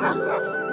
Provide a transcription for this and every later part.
Ha ha ha!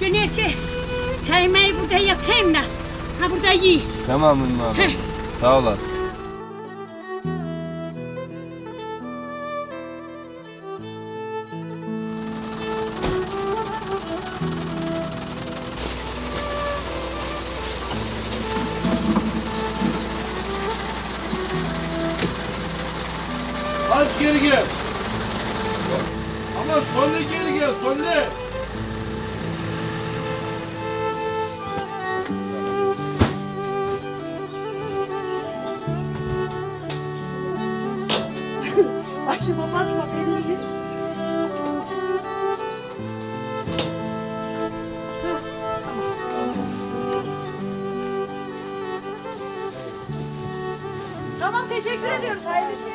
Güneşi çaymayı burada yapayım da. Ha burada yiyin. Tamam Ümmü abla. Sağ ol. Başıma basma beni. Tamam teşekkür ediyoruz. Hayırlı işler.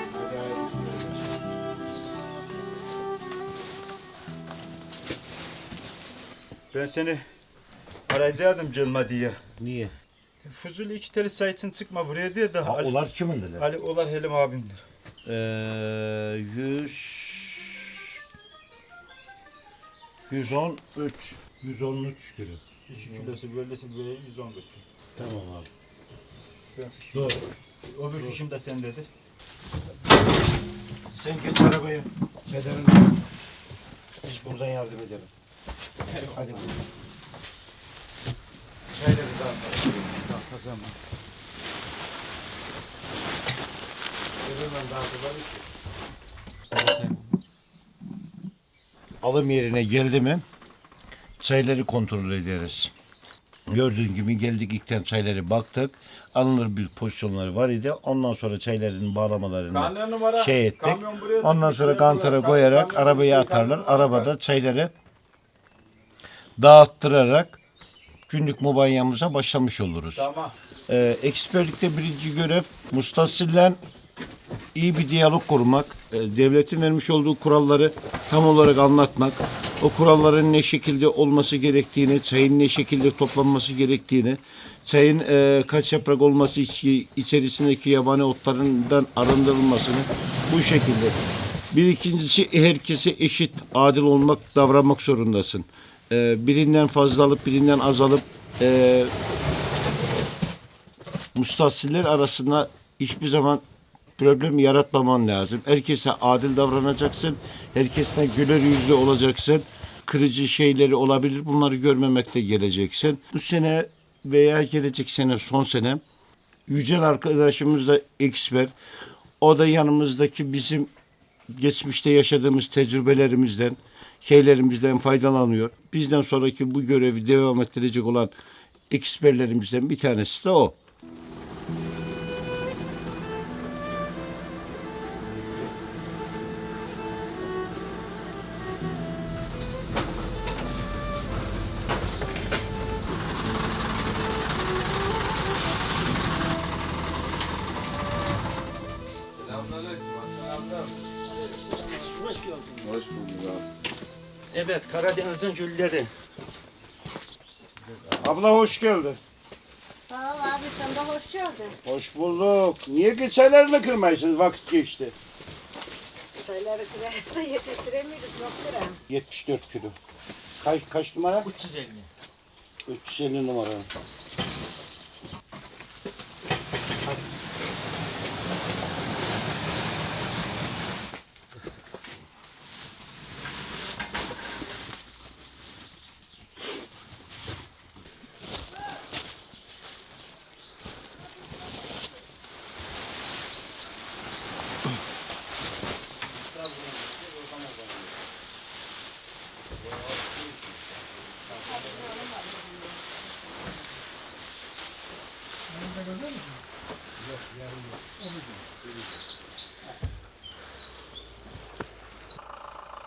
Ben seni arayacaktım Cılma diye. Niye? Fuzuli iki teli sayısını çıkma buraya diye de Ha, Ali, olar kimindiler? Ali Olar Helim abimdir. Ee, 100 113 113 kilo. 2 kilosu böylesi böyle 110 kilo. Tamam abi. Doğru. Öbür fişim de sendedir. Sen geç arabaya. Pederin. Biz buradan yardım edelim. Hadi buyurun. Çayları dağıtalım. Kazanma. Hemen dağıtalım ki. Alım yerine geldi mi çayları kontrol ederiz. Gördüğün gibi geldik ilkten çayları baktık. Alınır bir pozisyonları var idi. Ondan sonra çayların bağlamalarını şey ettik. Ondan sonra kantara koyarak arabaya atarlar. Arabada çayları dağıttırarak günlük mubanyamıza başlamış oluruz. Tamam. Ee, eksperlikte birinci görev mustasille iyi bir diyalog kurmak, e, devletin vermiş olduğu kuralları tam olarak anlatmak, o kuralların ne şekilde olması gerektiğini, çayın ne şekilde toplanması gerektiğini, çayın e, kaç yaprak olması içi- içerisindeki yabani otlarından arındırılmasını bu şekilde. Bir ikincisi herkese eşit, adil olmak, davranmak zorundasın. E, birinden fazla birinden az alıp arasında hiçbir zaman problem yaratmaman lazım. Herkese adil davranacaksın. Herkesten güler yüzlü olacaksın. Kırıcı şeyleri olabilir. Bunları görmemekte geleceksin. Bu sene veya gelecek sene son sene Yücel arkadaşımız da expert. O da yanımızdaki bizim geçmişte yaşadığımız tecrübelerimizden, şeylerimizden faydalanıyor. Bizden sonraki bu görevi devam ettirecek olan eksperlerimizden bir tanesi de o. Evet, Karadeniz'in gülleri. Abla hoş geldin. Sağ ol abi sen de hoş geldin. Hoş bulduk. Niye geçerlerini kırmayısınız? Vakit geçti. Sayıları kırarsa yetiştiremiyoruz noktura. 74 kilo. Kaç, kaç numara? 350. 350 numara.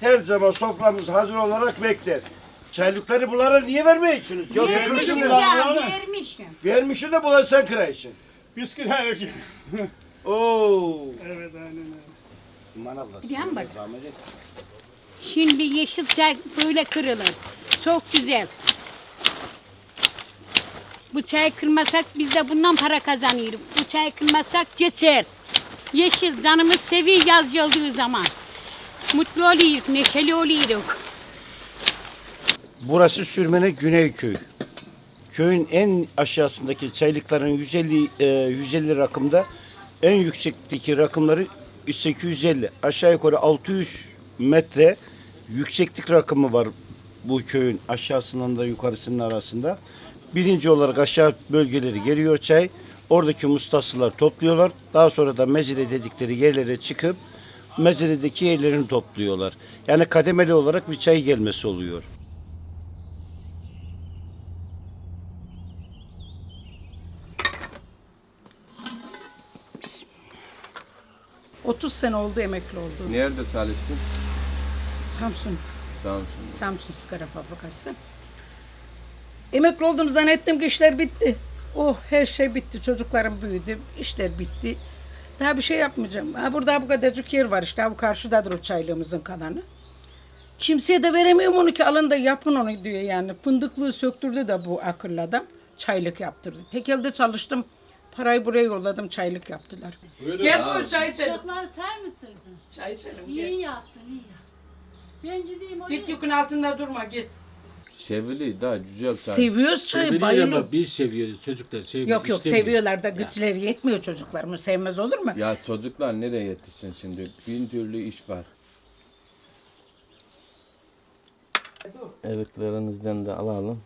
her zaman soframız hazır olarak bekler. Çaylıkları bunlara niye vermiyorsunuz? Ya Vermişim kırsın ya, bunlar. vermişim. Vermişsin de bunlar sen kıraysın. Biz kırarız. Oo. Evet aynen öyle. İman abla. Yan bak. zahmet et. Şimdi yeşil çay böyle kırılır. Çok güzel. Bu çay kırmasak biz de bundan para kazanıyoruz. Bu çay kırmasak geçer. Yeşil canımız seviyor yaz olduğu zaman. Mutlu oluyoruz, neşeli oluyoruz. Burası Sürmene Güneyköy. Köyün en aşağısındaki çaylıkların 150 e, 150 rakımda en yüksekteki rakımları 850. Aşağı yukarı 600 metre yükseklik rakımı var bu köyün aşağısından da yukarısının arasında. Birinci olarak aşağı bölgeleri geliyor çay. Oradaki mustasılar topluyorlar. Daha sonra da mezire dedikleri yerlere çıkıp meziredeki yerlerini topluyorlar. Yani kademeli olarak bir çay gelmesi oluyor. 30 sene oldu emekli oldum. Nerede çalıştın? Samsun, Samsun'da. Samsun sigara fabrikası. Emekli oldum zannettim ki işler bitti. Oh her şey bitti. Çocuklarım büyüdü. işler bitti. Daha bir şey yapmayacağım. Ha, burada bu kadarcık yer var işte. Ha, bu karşıdadır o çaylığımızın kalanı. Kimseye de veremiyorum onu ki alın da yapın onu diyor yani. Fındıklığı söktürdü de bu akıllı adam. Çaylık yaptırdı. Tek elde çalıştım. Parayı buraya yolladım. Çaylık yaptılar. Gel buyur çay içelim. Çocuklar çay mı sıydın? Çay içelim. İyi Gel. yaptın, iyi yaptın. Ben gideyim oraya. Git yükün altında durma git. Sevili daha güzel çayı Sevilir bayılıyor. ama biz seviyoruz çocuklar sevmiyor. Yok yok istemiyor. seviyorlar da güçleri yetmiyor çocuklarımı sevmez olur mu? Ya çocuklar nereye yetişsin şimdi? Bin türlü iş var. Eviklerinizden de alalım.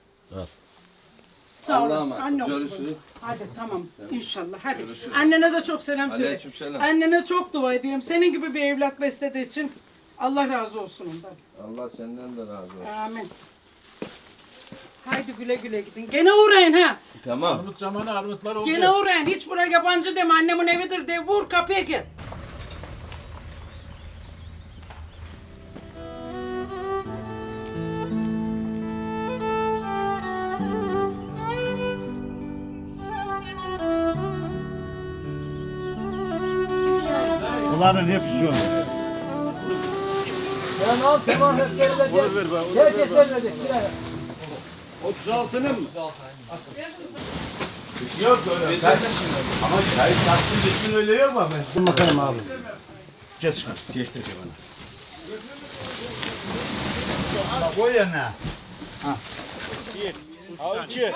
Sağ Allah'a olasın. emanet. Anne Görüşürüz. Hadi tamam inşallah hadi. Annene de çok selam söyle. Aleykümselam. Annene çok dua ediyorum. Senin gibi bir evlat beslediği için Allah razı olsun ondan. Allah senden de razı olsun. Amin. Haydi güle güle gidin. Gene uğrayın ha. Tamam. Armut zamanı armutlar olacak. Gene uğrayın. Hiç buraya yabancı deme. Annemin evidir de vur kapıya gel. Bunların hepsi şu. Onu ver bana. Herkes vermedi. 36'nın mı? Yok öyle. Ama çay taktın cismin öyle yok mu ben? Bakalım abi. Geç. Geçtir bana. Bak o yana. Ha. Bir. Al iki.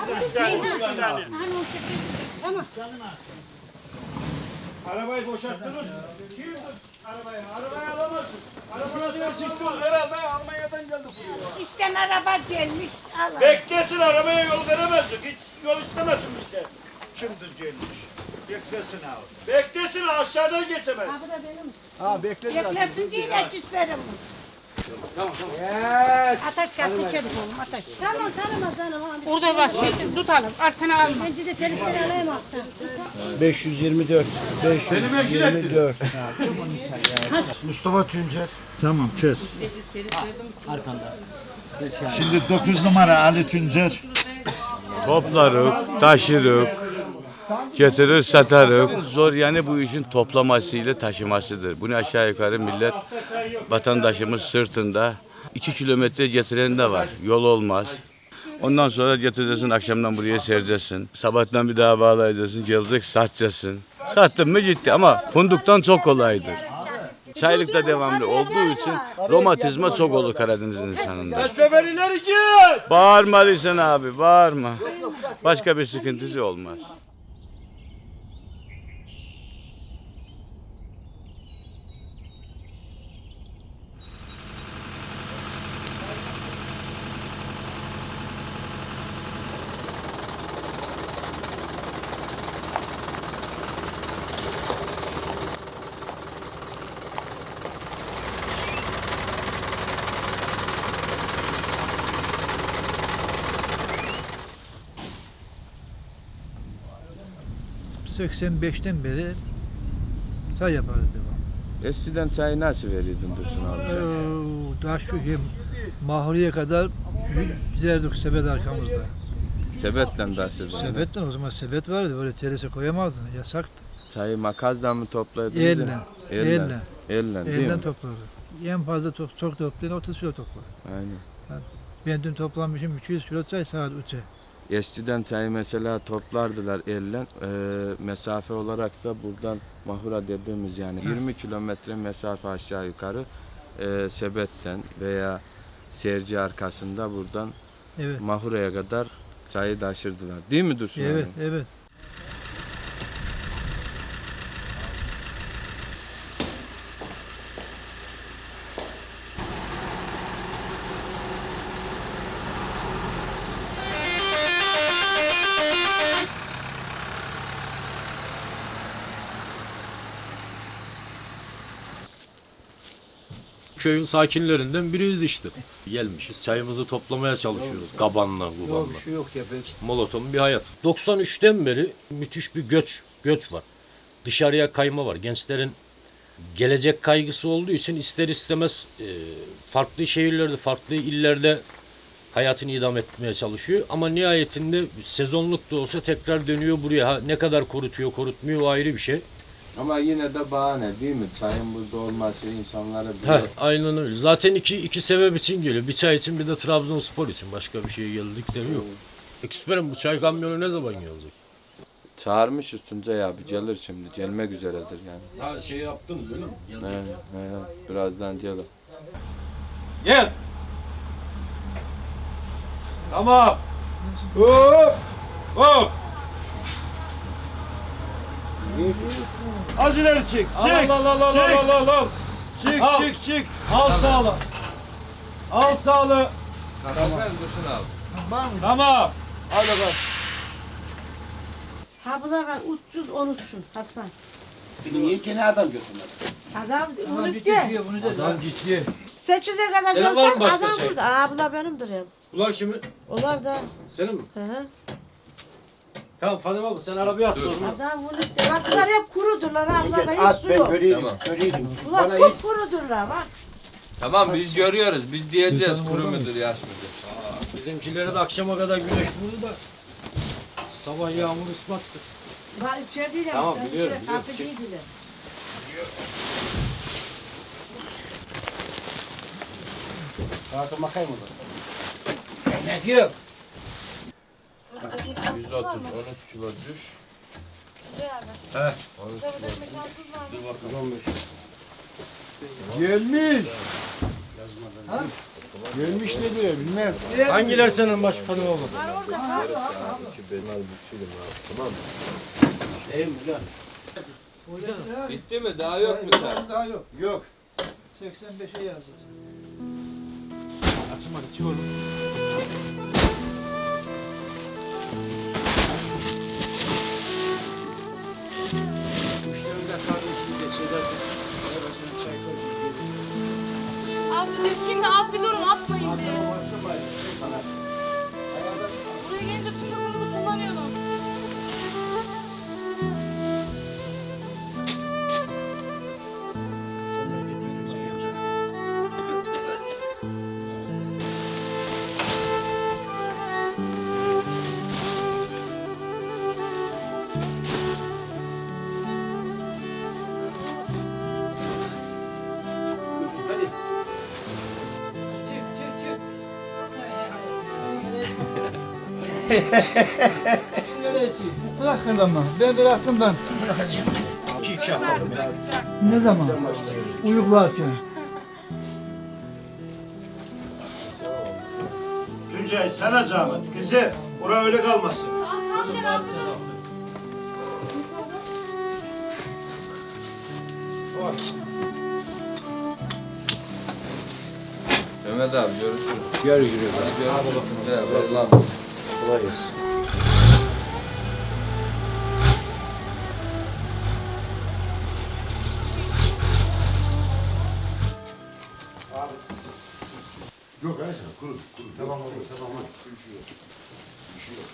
Arabayı boşalttınız? Kim arabayı? Arabayı alamazsın. Diyorsun dur herhalde Almanya'dan geldi buraya. İşten araba gelmiş. Allah. Beklesin arabaya yol veremezsin. Hiç yol istemezsin işte. Şimdi gelmiş. Beklesin abi. Beklesin aşağıdan geçemez. Beklesin değil açıklarım. Ateş kapı telefonum ateş. Tamam tanımaz canım. Hadi. Orada var şey tutalım. Arkana alma. Bence de terisleri alayım aksan. 524. 524. Mustafa Tüncer. Tamam kes. Şimdi 9 numara Ali Tüncer. Toplarık, taşırık, getirir satarık. Zor yani bu işin toplamasıyla taşımasıdır. Bunu aşağı yukarı millet vatandaşımız sırtında 2 kilometre getiren de var. Yol olmaz. Ondan sonra getireceksin akşamdan buraya sereceksin. Sabahtan bir daha bağlayacaksın, gelecek satacaksın. Sattın mı gitti ama funduktan çok kolaydır. Çaylıkta devamlı olduğu için romatizma çok olur Karadeniz insanında. Şoför ileri git. Bağırma Ali sen abi, bağırma. Başka bir sıkıntısı olmaz. 85'ten beri çay yaparız devam. Eskiden çayı nasıl veriyordun Dursun abi sen? Oo, Daha şu hem Mahuriye kadar giderdik sebet arkamızda. Sebetle taşırdın. Sebetten o zaman sebet vardı böyle terese koyamazdın yasaktı. Çayı makazla mı topladın? Elle. Elle. Elle. Elle değil Elden mi? toplardı. En fazla çok, çok toplayan 30 kilo toplar. Aynen. Ben dün toplamışım 200 kilo çay saat 3'e. Eskiden çayı mesela toplardılar elle. Ee, mesafe olarak da buradan Mahura dediğimiz yani 20 kilometre mesafe aşağı yukarı e, sebetten veya serci arkasında buradan Evet. Mahura'ya kadar çayı taşırdılar. Değil mi Dursun? Evet, evet. Köyün sakinlerinden biriyiz işte. Gelmişiz çayımızı toplamaya çalışıyoruz. Kabanla, kubanla. Şu yok ya ben Monoton bir hayat. 93'ten beri müthiş bir göç, göç var. Dışarıya kayma var. Gençlerin gelecek kaygısı olduğu için ister istemez e, farklı şehirlerde, farklı illerde hayatını idam etmeye çalışıyor. Ama nihayetinde sezonluk da olsa tekrar dönüyor buraya. Ha, ne kadar korutuyor, korutmuyor o ayrı bir şey. Ama yine de bahane değil mi? Çayın burada olması insanlara bir Heh, aynen öyle. Zaten iki, iki sebep için geliyor. Bir çay için bir de Trabzonspor için. Başka bir şeye geldik de yok. Eksperim bu çay kamyonu ne zaman gelecek? çağırmışız Tuncay abi gelir şimdi. Gelmek üzeredir yani. Ha şey yaptınız öyle mi? He, he, birazdan gelir. Gel. Tamam. Hop. Hop. Az ileri çık. Çık. Al al al al al al al. Çık Al. çık çık. Al sağlı. Al sağlı. Tamam. Hadi bak. Ha bu da ben 313'üm Hasan. niye gene adam götürmez? Adam unuttu. Adam gitti. 8'e kadar Senin var mı çalsak başka adam şey? burada. Aa bu da benimdir ya. Ulan kimin? Olar da. Senin mi? Hı hı. Tamam Fadime abla sen arabaya at. yok. Adam unuttu. Bak bunlar hep kurudurlar ha. Bunlarda hiç At su ben yok. göreyim. Göreyim. Bunlar Bana kup kurudurlar bak. Tamam biz görüyoruz. Biz diyeceğiz kuru müdür yaş müdür. Bizimkileri de akşama kadar güneş vurdu da sabah yağmur ıslattı. Var içerideydi Tamam, ama sen biliyorum, içeri biliyorum. kapı değildiler. Rahatı makayım olur. Ne diyor? 130, 13 kilo düş. He. Gelmiş. Gelmiş ne diyor bilmem. Hangiler senin baş Fadime abla? Bitti mi? Daha yok mu sen? Daha yok. Yok. 85'e yazacağız. Açma içiyorum. Az bir şimdi az bir durun atmayın be. Bırakın ama. Ben bıraktım ben. Ne zaman? Uyuklarken. Tuncay sana zahmet. Kızı. Bura öyle kalmasın. Mehmet abi görüşürüz. Görüşürüz. Hadi görüşürüz. Allah'ım. Kolay gelsin. Yok hayır kuru kuru. Tamam olur tamam. Bir şey yok. Bir şey yok.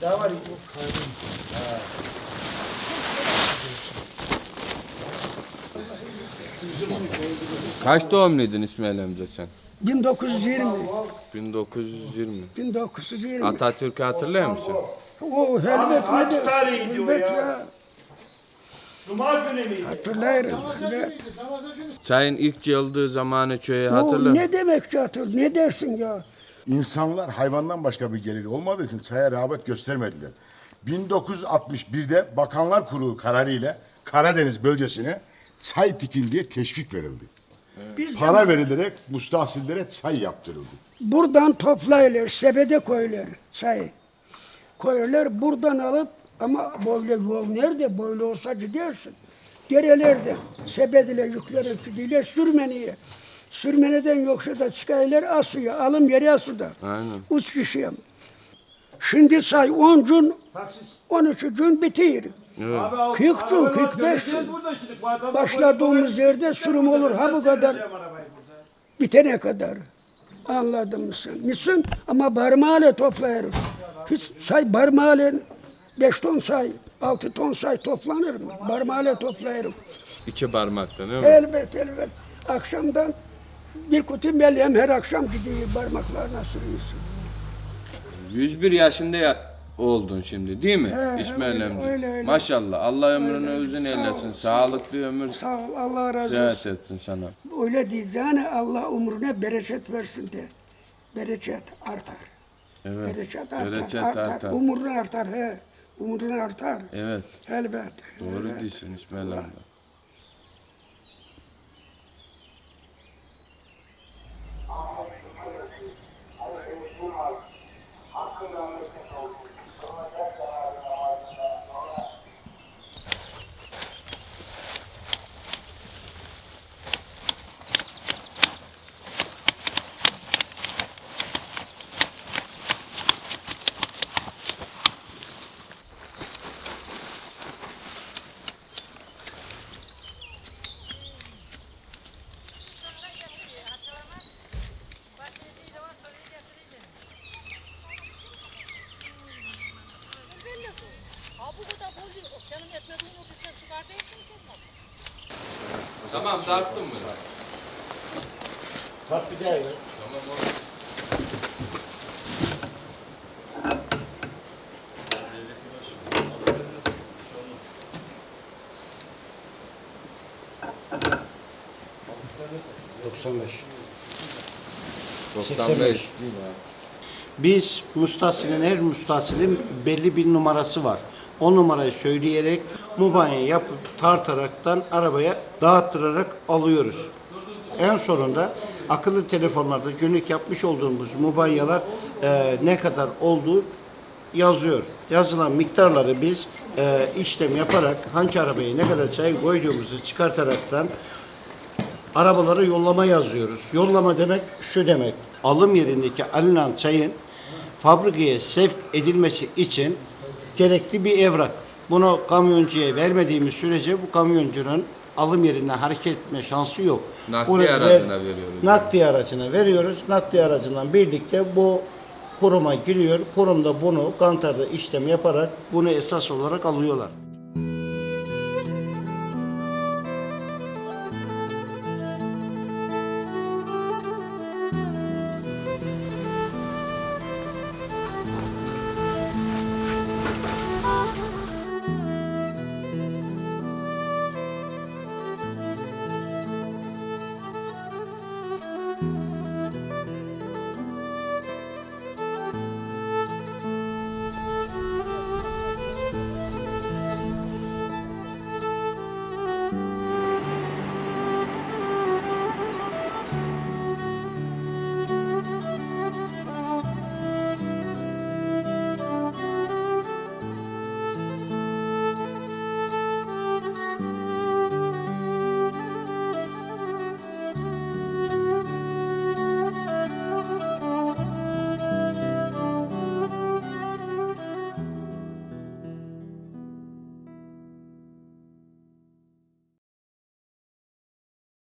Daha var. Kaç doğumluydun İsmail amca sen? 1920. 1920. 1920. Atatürk'ü hatırlıyor musun? O helvet Kaç nedir? tarihi diyor Helvet ya? ya. Cuma günü müydü? Hatırlarım. helvet. Çayın ilk yıldığı zamanı O hatırlıyor musun? ne demek ki hatır? Ne dersin ya? İnsanlar hayvandan başka bir geliri olmadığı için çaya rağbet göstermediler. 1961'de Bakanlar Kurulu kararıyla Karadeniz bölgesine çay dikin diye teşvik verildi. Biz de Para verilerek mustahsillere çay yaptırıldı. buradan toplayırlar, sebede koyuyorlar çayı. Koyuyorlar buradan alıp ama böyle yol nerede? Böyle olsa gidersin. Derelerde sebediyle yüklerin gidiyorlar sürmeniye. Sürmeneden yoksa da çıkaylar asıyor. Alım yeri asıda. Aynen. Üç kişiyim. Şimdi say 10 gün, 13 gün bitiyor. Evet. Abi, al- 40 gün, arabalar 45 döneceğiz gün. burada şimdi. Bu adamlar Başladığımız yerde sürüm olur. Ha bu kadar bitene kadar. Anladın mı sen? Misin? Ama parmağıyla toplarız. Hiç say parmağıyla 5 ton say, 6 ton say toplanır mı? Parmağıyla toplarım. İki parmaktan değil mi? Elbet elbet. Akşamdan bir kutu melyem her akşam gidiyor parmaklarına sürüyorsun. 101 yaşında ya- oldun şimdi değil mi He, İsmail öyle, amca? öyle, öyle. Maşallah Allah ömrünü Öyle, uzun eylesin. Sağlıklı ömür Sağ ol Allah razı sıhhat olsun. etsin sana. Öyle diyeceğine Allah umruna bereket versin de. Bereket artar. Evet. Bereket artar. Bereket artar. artar. Umurun artar he. Umurun artar. Evet. Elbet. Doğru elbet. diyorsun İsmail amca. Tamam tarttın mı? Bak bir daha ya. Biz mustasilin her mustasilin belli bir numarası var. O numarayı söyleyerek mubayene yapıp tartaraktan arabaya dağıttırarak alıyoruz. En sonunda akıllı telefonlarda günlük yapmış olduğumuz mubayyalar e, ne kadar olduğu yazıyor. Yazılan miktarları biz e, işlem yaparak hangi arabaya ne kadar çay koyduğumuzu çıkartaraktan arabalara yollama yazıyoruz. Yollama demek şu demek. Alım yerindeki alınan çayın fabrikaya sevk edilmesi için gerekli bir evrak. Bunu kamyoncuya vermediğimiz sürece bu kamyoncunun alım yerinden hareket etme şansı yok. Nakliye Bunu aracına veriyoruz. Nakliye aracına veriyoruz. Nakliye aracından birlikte bu kuruma giriyor. Kurumda bunu kantarda işlem yaparak bunu esas olarak alıyorlar.